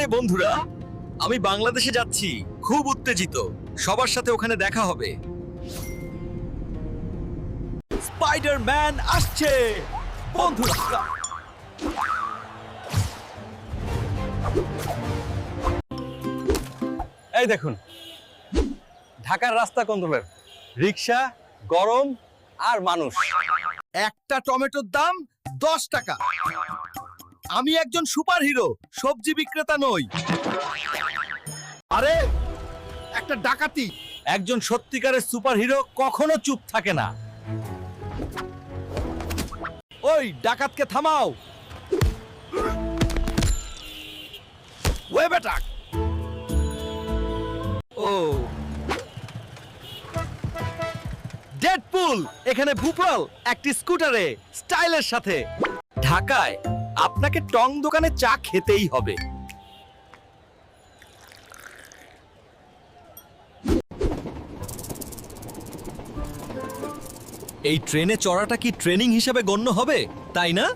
আরে বন্ধুরা, আমি বাংলাদেশে যাচ্ছি। খুব উত্তেজিত। সবার সাথে ওখানে দেখা হবে। স্পাইডারম্যান আসছে! বন্ধুরা, এই দেখুন, ঢাকার রাস্তা কোন ধরনের রিক্সা, গরম আর মানুষ। একটা টমেটোর দাম দশ টাকা। আমি একজন সুপার হিরো সবজি বিক্রেতা নই। আরে, একটা ডাকাতি। একজন সত্যিকারের সুপার হিরো কখনো চুপ থাকে না। ওই, ডাকাতকে থামাও। ওয়ে, বেটা। ও। ডেডপুল, এখানে ভূপাল একটি স্কুটারে, স্টাইলের সাথে। ঢাকায় আপনাকে টং দোকানে চা খেতেই হবে। এই ট্রেনে চড়াটা কি ট্রেনিং হিসাবে গণ্য হবে? তাই না?